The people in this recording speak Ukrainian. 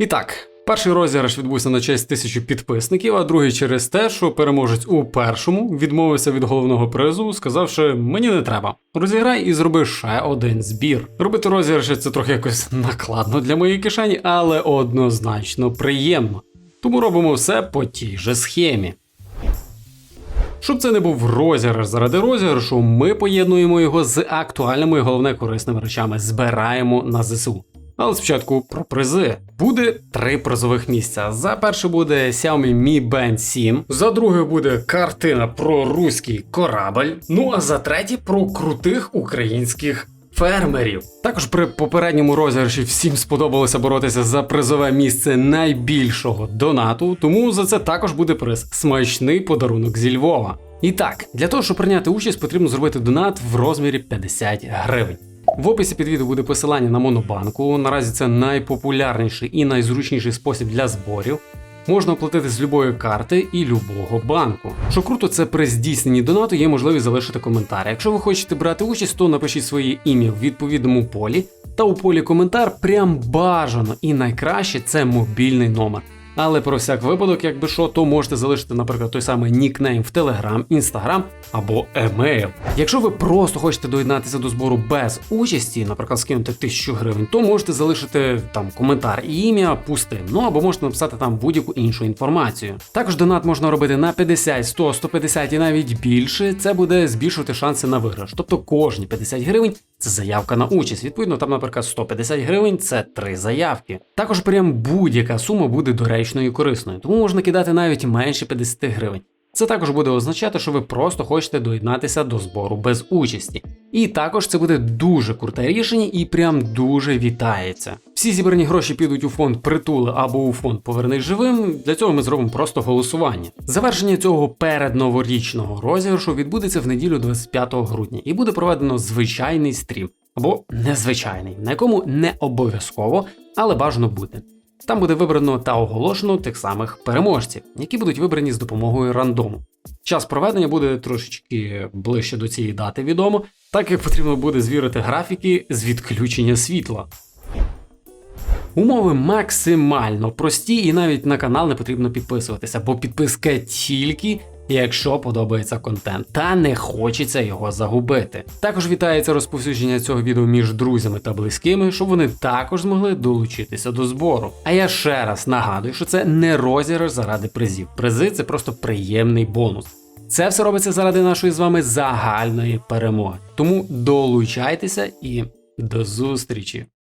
І так, перший розіграш відбувся на честь тисячі підписників, а другий через те, що переможець у першому відмовився від головного призу, сказавши мені не треба. Розіграй і зроби ще один збір. Робити розіграші це трохи якось накладно для моєї кишені, але однозначно приємно. Тому робимо все по тій же схемі. Щоб це не був розіграш заради розіграшу, ми поєднуємо його з актуальними і головне корисними речами. Збираємо на ЗСУ. Але спочатку про призи. Буде три призових місця. За перше буде Xiaomi Mi Band 7, за друге буде картина про руський корабль. Ну а за третє про крутих українських фермерів. Також при попередньому розіграші всім сподобалося боротися за призове місце найбільшого донату, тому за це також буде приз смачний подарунок зі Львова. І так, для того, щоб прийняти участь, потрібно зробити донат в розмірі 50 гривень. В описі під відео буде посилання на Монобанку. Наразі це найпопулярніший і найзручніший спосіб для зборів. Можна оплатити з любої карти і любого банку. Що круто, це при здійсненні донату є можливість залишити коментар. Якщо ви хочете брати участь, то напишіть своє ім'я в відповідному полі, та у полі коментар прям бажано і найкраще це мобільний номер. Але про всяк випадок, якби що, то можете залишити, наприклад, той самий нікнейм в Telegram, Instagram або емейл. Якщо ви просто хочете доєднатися до збору без участі, наприклад, скинути 1000 гривень, то можете залишити там коментар і ім'я пустим, ну або можете написати там будь-яку іншу інформацію. Також донат можна робити на 50, 100, 150 і навіть більше. Це буде збільшувати шанси на виграш. Тобто кожні 50 гривень це заявка на участь. Відповідно, там, наприклад, 150 гривень це три заявки. Також прям будь-яка сума буде доречною і корисною, тому можна кидати навіть менше 50 гривень. Це також буде означати, що ви просто хочете доєднатися до збору без участі. І також це буде дуже круте рішення і прям дуже вітається. Всі зібрані гроші підуть у фонд притули або у фонд Повернись живим. Для цього ми зробимо просто голосування. Завершення цього передноворічного розіграшу відбудеться в неділю 25 грудня і буде проведено звичайний стрім або незвичайний, на якому не обов'язково, але бажано бути. Там буде вибрано та оголошено тих самих переможців, які будуть вибрані з допомогою рандому. Час проведення буде трошечки ближче до цієї дати відомо, так як потрібно буде звірити графіки з відключення світла. Умови максимально прості, і навіть на канал не потрібно підписуватися, бо підписка тільки. Якщо подобається контент, та не хочеться його загубити. Також вітається розповсюдження цього відео між друзями та близькими, щоб вони також змогли долучитися до збору. А я ще раз нагадую, що це не розіграш заради призів. Призи це просто приємний бонус. Це все робиться заради нашої з вами загальної перемоги. Тому долучайтеся і до зустрічі!